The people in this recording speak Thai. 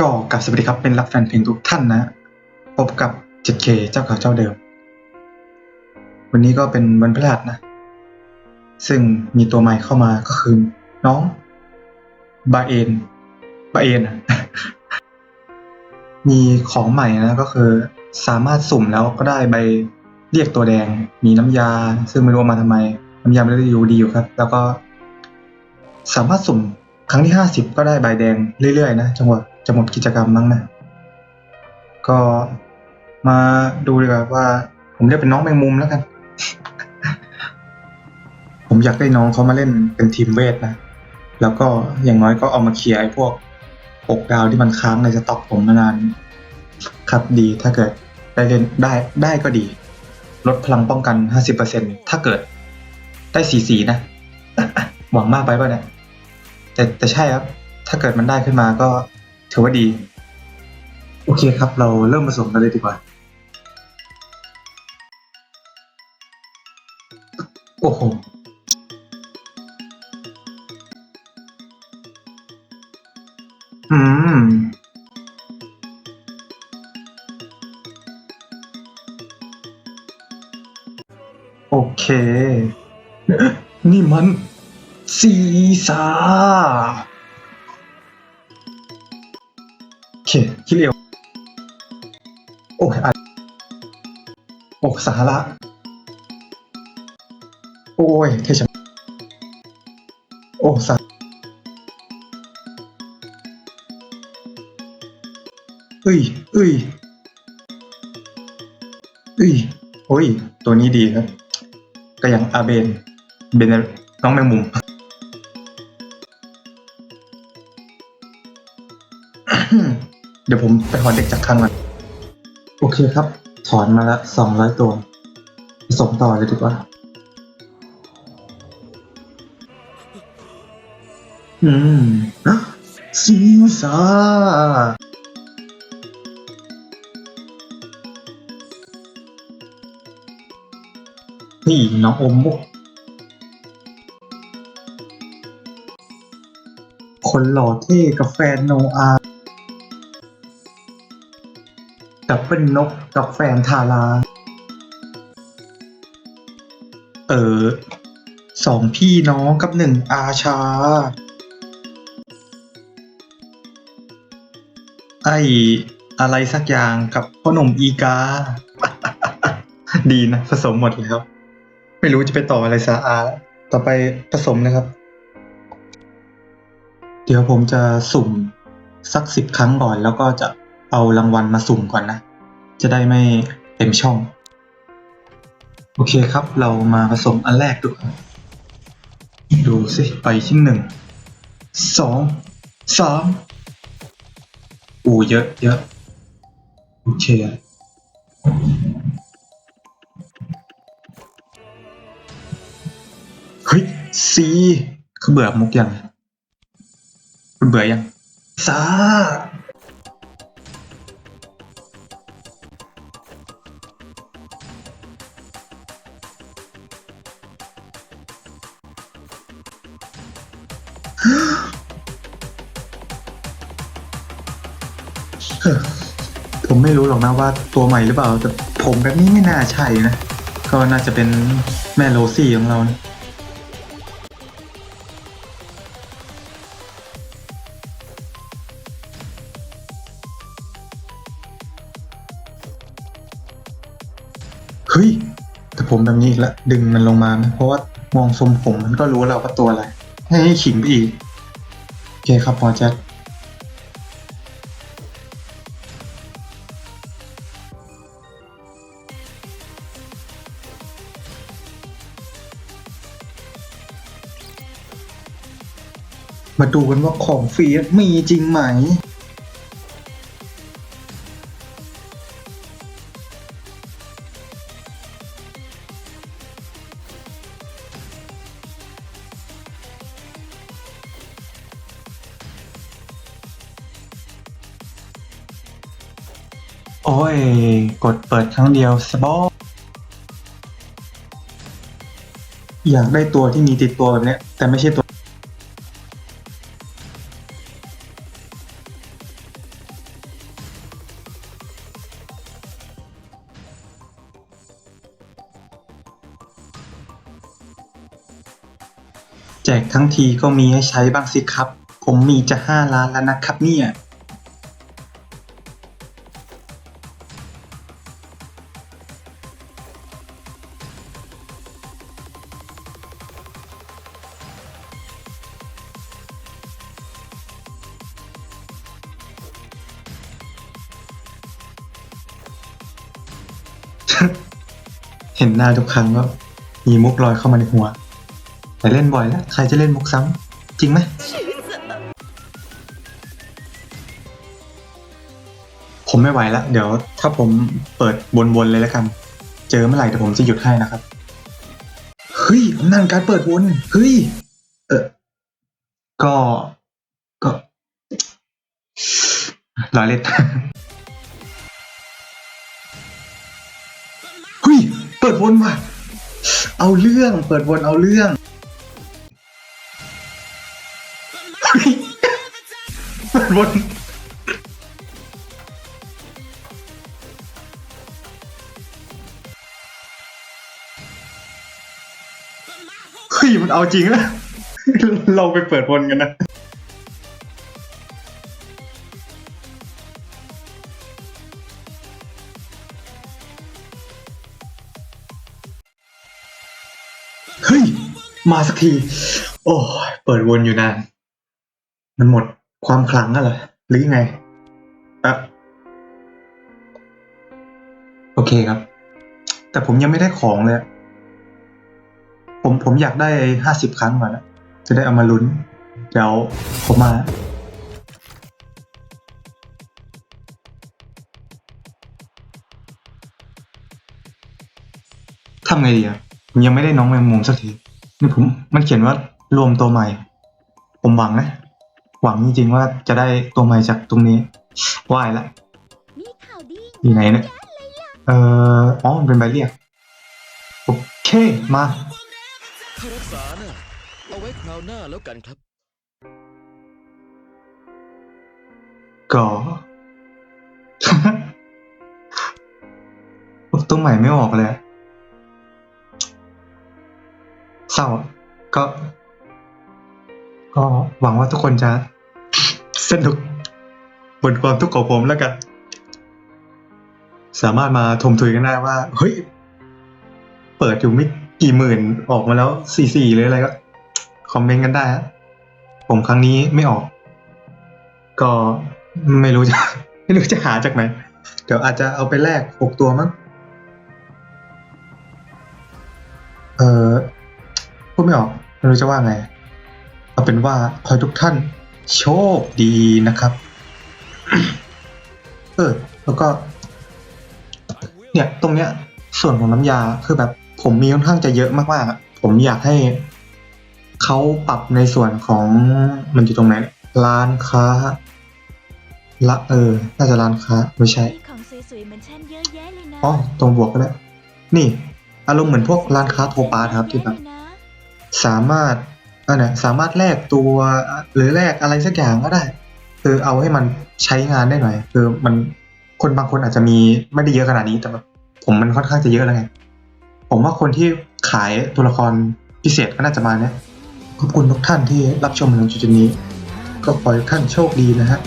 ก็กลับสวัสดีครับเป็นรักแฟนเพลงทุกท่านนะพบกับ 7K เจ้าเก่าเจ้าเดิม วันนี้ก็เป็นวันพฤหัสนะ ซึ่งมีตัวใหม่เข้ามาก็คือน้องบาเอนบาเอนอะมีของใหม่นะก็คือสามารถสุ่มแล้วก็ได้ใบเรียกตัวแดง มีน้ำยา ซึ่งไม่รู้มาทำไม น้ำยาไม่ได้อยู่ดีอยู่ครับ แล้วก็ สามารถสุ่มครั้งที่ห้าสิบก็ได้ใบแดงเรื่อยๆนะจังหวะ จะหมดกิจกรรมมั้งนะ ก็มาดูดีกว่าว่า ผมเรียกเป็นน้องแมงมุมแล้วกัน ผมอยากได้น้องเขามาเล่นเป็นทีมเวทนะ แล้วก็อย่างน้อยก็เอามาเคลียร์ไอ้พวกหกดาวที่มันค้างในสต็อกผมมานาน ครับดีถ้าเกิดได้เล่นได้ได้ก็ดี ลดพลังป้องกัน 50%ถ้าเกิดได้สีสีนะ หวังมากไปป่ะเนี่ยแต่แต่ใช่ครับ ถ้าเกิดมันได้ขึ้นมาก็ ถือว่าดี โอเคครับ เราเริ่มผสมกันเลยดีกว่า โอ้โหอืม โอเค นี่มันซีซ่า โอเคคิดเร็วโอ้ยอะโอ้สาระ โอ้ยเทชันโอ้สาเอ้ยเอ้ยเอ้ยโอ้ย ตัวนี้ดีครับ ก็ยังอาเบน เบนน้องแมงมุม ดี๋ยวผมไปถอนเด็กจากข้างมันโอเคครับ ถอนมาละสองร้อยตัวผสมต่อเลยดีกว่าอืมซีซ่านี่น้องอมมุกคนหล่อเท่กับแฟนโนอา กับเปิ้ลนกกับแฟนทาราเออสองพี่น้องกับหนึ่งอาชา ไออะไรสักอย่างกับพ่อหนุ่มอีกา ดีนะ ผสมหมดแล้ว ไม่รู้จะไปต่ออะไรซาอาแล้วต่อไปผสมนะครับ เดี๋ยวผมจะสุ่มสักสิบครั้งก่อนแล้วก็จะ เอารางวัลมาสุ่มก่อนนะ จะได้ไม่เต็มช่อง โอเคครับ เรามาผสมอันแรกดูครับดูสิ ไปที่หนึ่ง สอง สามอูเยอะเยอะโอเคเฮ้ยซีเขาเบื่อมุกยังคุณเบื่อยังซา ผมไม่รู้หรอกนะว่าตัวใหม่หรือเปล่า แต่ผมแบบนี้ไม่น่าใช่นะ ก็น่าจะเป็นแม่โรซี่ของเรานะเฮ้ย แต่ผมแบบนี้อีกล้วดึงมันลงมานะเพราะว่ามองทรงผมมันก็รู้แล้วว่าตัวอะไร ให้ขิงไปอีก โอเคครับพอแจ็ค มาดูกันว่าของฟรีมีจริงไหม โอ้ย กดเปิดครั้งเดียวสบออยากได้ตัวที่มีติดตัวแบบเนี้ย แต่ไม่ใช่ตัว แจกทั้งทีก็มีให้ใช้บ้างสิครับ ผมมีจะห้าล้านแล้วนะครับเนี่ยเห็นหน้าทุกครั้งก็มีมุกลอยเข้ามาในหัว แต่เล่นบ่อยแล้ว ใครจะเล่นมุกซ้ำจริงไหมผมไม่ไหวแล้ว เดี๋ยวถ้าผมเปิดวนๆเลยแล้วกัน เจอเมื่อไหร่เดี๋ยวผมจะหยุดให้นะครับ เฮ้ยอำนาจการเปิดวนเฮ้ย เออก็ก็รอเล่นเฮ้ย เปิดวนว่ะ เอาเรื่องเปิดวนเอาเรื่อง เปิดวนเฮ้ยมันเอาจริงแล้วเราไปเปิดวนกันนะเฮ้ย มาสักที โอ้เปิดวนอยู่นาน มันหมด ความขลังอะเหรหรือยังไงอะโอเคครับ แต่ผมยังไม่ได้ของเลย ผมผมอยากได้ห้าสิบครั้งก่อนนะจะได้เอามาลุ้น เดี๋ยวผมมาทำไงดีอะผมยังไม่ได้น้องแมงมุมสักทีนี่ผมมันเขียนว่ารวมตัวใหม่ ผมหวังนะ หวังจริงๆว่าจะได้ตัวใหม่จากตรงนี้ว่ายละมีข่าวดีอยู่ไหนเนี่ยเอ่ออ๋อมันเป็นใบเรียกโอเคมาค่ารักษาน่ะเอาไว้คราวหน้าแล้วกันครับ ก็ ตัวใหม่ไม่ออกเลยอะเศร้าอะก็ ก็หวังว่าทุกคนจะ สนุกบนความทุกข์ของผมแล้วกัน สามารถมาทมทุยกันได้ว่า เฮ้ย เปิดอยู่ไม่กี่หมื่นออกมาแล้วสี่สี่หรือะไรก็ คอมเมนต์กันได้ฮะผมครั้งนี้ไม่ออก ก็ไม่รู้จะ ไม่รู้จะหาจากไหน เดี๋ยวอาจจะเอาไปแลกหกตัวมั้งเออพูดไม่ออกไม่รู้จะว่าไง เอาเป็นว่าขอทุกท่าน โชคดีนะครับ เออ แล้วก็ เนี่ย ตรงเนี้ย ส่วนของน้ำยาคือแบบผมมีค่อนข้างจะเยอะมากๆ ผมอยากให้เขาปรับในส่วนของมันอยู่ตรงไหน ร้านค้า ละเออ น่าจะร้านค้า ไม่ใช่อ๋อตรงบวกก็ได้ นี่ อารมณ์เหมือนพวกร้านค้าโทปาครับที่แบบสามารถ อันน่ะสามารถแลกตัวหรือแลกอะไรสักอย่างก็ได้ คือเอาให้มันใช้งานได้หน่อย คือมันคนบางคนอาจจะมีไม่ได้เยอะขนาดนี้แต่ผมมันค่อนข้างจะเยอะแล้วไงผมว่าคนที่ขายตัวละครพิเศษก็น่าจะมาเนี่ยขอบคุณทุกท่านที่รับชมมาถึงจุดนี้ ก็ขอให้ท่านโชคดีนะฮะ